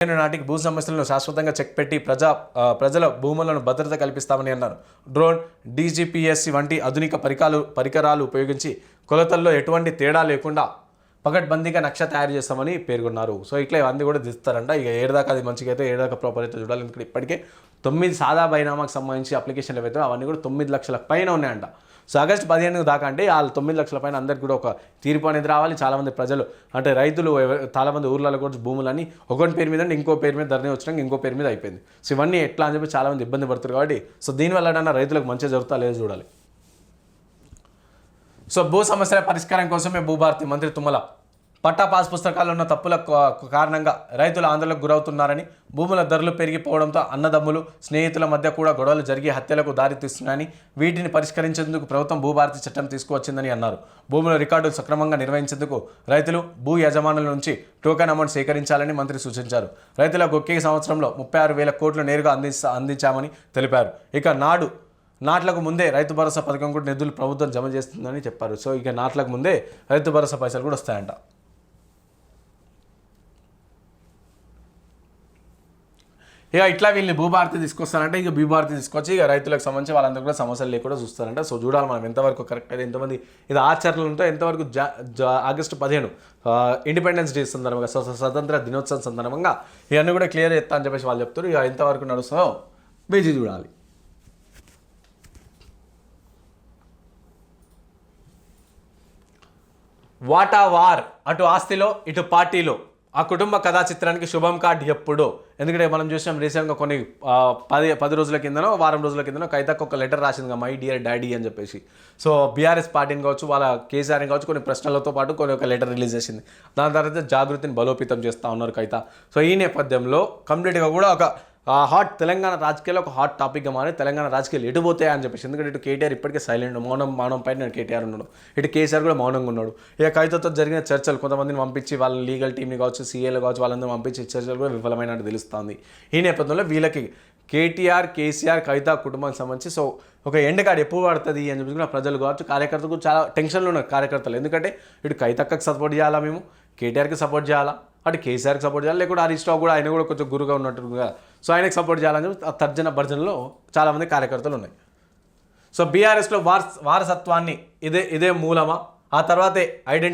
పదిహేను నాటికి భూ సమస్యలను శాశ్వతంగా చెక్ పెట్టి ప్రజా ప్రజల భూములను భద్రత కల్పిస్తామని అన్నారు. డ్రోన్ డీజీపీఎస్సి వంటి ఆధునిక పరికాలు పరికరాలు ఉపయోగించి కొలతల్లో ఎటువంటి తేడా లేకుండా పగడ్బందీగా నక్ష తయారు చేస్తామని పేర్కొన్నారు. సో ఇట్లా ఇవన్నీ కూడా దిస్తారంట ఇక ఏడదాకా అది మంచిగా అయితే ఏడదాకా ప్రాపర్ అయితే చూడాలి. ఎందుకంటే ఇప్పటికే తొమ్మిది సాదా బైనామాకి సంబంధించి అప్లికేషన్లు అయితే అవన్నీ కూడా తొమ్మిది లక్షల పైన ఉన్నాయంట. సో ఆగస్టు పదిహేను దాకా అంటే వాళ్ళు తొమ్మిది లక్షల పైన అందరికి కూడా ఒక తీర్పు అనేది రావాలి. చాలామంది ప్రజలు అంటే రైతులు చాలామంది ఊర్లలో కూడా భూములని ఒకటి పేరు మీద ఇంకో పేరు మీద ధరణి వచ్చినాక ఇంకో పేరు మీద అయిపోయింది. సో ఇవన్నీ ఎట్లా అని చెప్పి చాలామంది ఇబ్బంది పడుతారు కాబట్టి సో దీనివల్ల రైతులకు మంచిగా జరుగుతా లేదు చూడాలి. సో భూ సమస్యల పరిష్కారం కోసమే భూభారతి మంత్రి తుమ్మల పట్టా పాస్ పుస్తకాల్లో ఉన్న తప్పుల కారణంగా రైతులు ఆందోళనకు గురవుతున్నారని భూముల ధరలు పెరిగిపోవడంతో అన్నదమ్ములు స్నేహితుల మధ్య కూడా గొడవలు జరిగి హత్యలకు దారితీస్తున్నాయని వీటిని పరిష్కరించేందుకు ప్రభుత్వం భూభారతి చట్టం తీసుకువచ్చిందని అన్నారు. భూముల రికార్డులు సక్రమంగా నిర్వహించేందుకు రైతులు భూ యజమానుల నుంచి టోకెన్ అమౌంట్ సేకరించాలని మంత్రి సూచించారు. రైతులకు ఒకే సంవత్సరంలో ముప్పై ఆరు వేల కోట్లు నేరుగా అందిస్తా అందించామని తెలిపారు. ఇక నాడు నాట్లకు ముందే రైతు భరోసా పథకం కూడా నిధులు ప్రభుత్వం జమ చేస్తుందని చెప్పారు. సో ఇక నాట్లకు ముందే రైతు భరోసా పైసలు కూడా వస్తాయంట. ఇక ఇట్లా వీళ్ళని భూభారతి తీసుకొస్తారంటే ఇక భూభారతి తీసుకొచ్చి ఇక రైతులకు సంబంధించి వాళ్ళందరూ కూడా సమస్యలు లేకుండా చూస్తారంట. సో చూడాలి మనం ఎంతవరకు కరెక్ట్ అయితే ఎంతమంది ఇది ఆచరణలు ఉంటే ఎంతవరకు జా జా ఆగస్టు పదిహేను ఇండిపెండెన్స్ డే సందర్భంగా స్వతంత్ర దినోత్సవం సందర్భంగా ఇవన్నీ కూడా క్లియర్ చేస్తా అని చెప్పేసి వాళ్ళు చెప్తారు ఇక ఎంతవరకు నడుస్తుందో వేచి చూడాలి. వాటా వార్ అటు ఆస్తిలో ఇటు పార్టీలో. ఆ కుటుంబ కథా చిత్రానికి శుభం కార్డ్ ఎప్పుడు. ఎందుకంటే మనం చూసాం రీసెంట్గా కొన్ని పది పది రోజుల కిందనో వారం రోజుల కిందనో కైతకు ఒక లెటర్ రాసింది మై డియర్ డాడీ అని చెప్పేసి. సో బీఆర్ఎస్ పార్టీని కావచ్చు వాళ్ళ కేసీఆర్ని కావచ్చు కొన్ని ప్రశ్నలతో పాటు కొన్ని ఒక లెటర్ రిలీజ్ చేసింది. దాని తర్వాత జాగృతిని బలోపేతం చేస్తూ ఉన్నారు కైత సో ఈ నేపథ్యంలో కంప్లీట్గా కూడా ఒక హాట్ తెలంగాణ రాజకీయాల్లో ఒక హాట్ టాపిక్గా మారి తెలంగాణ రాజకీయాలు ఎటు అని చెప్పేసి. ఎందుకంటే ఇటు కేటీఆర్ ఇప్పటికే సైలెంట్ మౌనం మౌనం పైన కేటీఆర్ ఉన్నాడు. ఇటు కేసీఆర్ కూడా మౌనంగా ఉన్నాడు. ఇక కవితతో జరిగిన చర్చలు కొంతమందిని పంపించి వాళ్ళ లీగల్ టీమ్ని కావచ్చు సీఏలు కావచ్చు వాళ్ళందరూ పంపించి చర్చలు కూడా విఫలమైనట్టు తెలుస్తుంది. ఈ నేపథ్యంలో వీళ్ళకి కేటీఆర్ కేసీఆర్ కవిత కుటుంబానికి సంబంధించి సో ఒక ఎండ్ కార్డు ఎప్పుడు పడుతుంది అని చెప్పి కూడా ప్రజలు కావచ్చు కార్యకర్తలకు చాలా టెన్షన్లో ఉన్నారు. కార్యకర్తలు ఎందుకంటే ఇటు కవితక్కకి సపోర్ట్ చేయాలా మేము? కేటీఆర్కి సపోర్ట్ చేయాలా? అటు కేసీఆర్కి సపోర్ట్ చేయాలి లేకుంటే హరీష్ రావు కూడా ఆయన కూడా కొంచెం గురుగా ఉన్నట్టుగా సో ఆయనకి సపోర్ట్ చేయాలని చెప్పి ఆ తర్జన భర్జనలో చాలామంది కార్యకర్తలు ఉన్నాయి. సో బీఆర్ఎస్లో వారస్ వారసత్వాన్ని ఇదే ఇదే మూలమా? ఆ తర్వాతే ఐడెంటి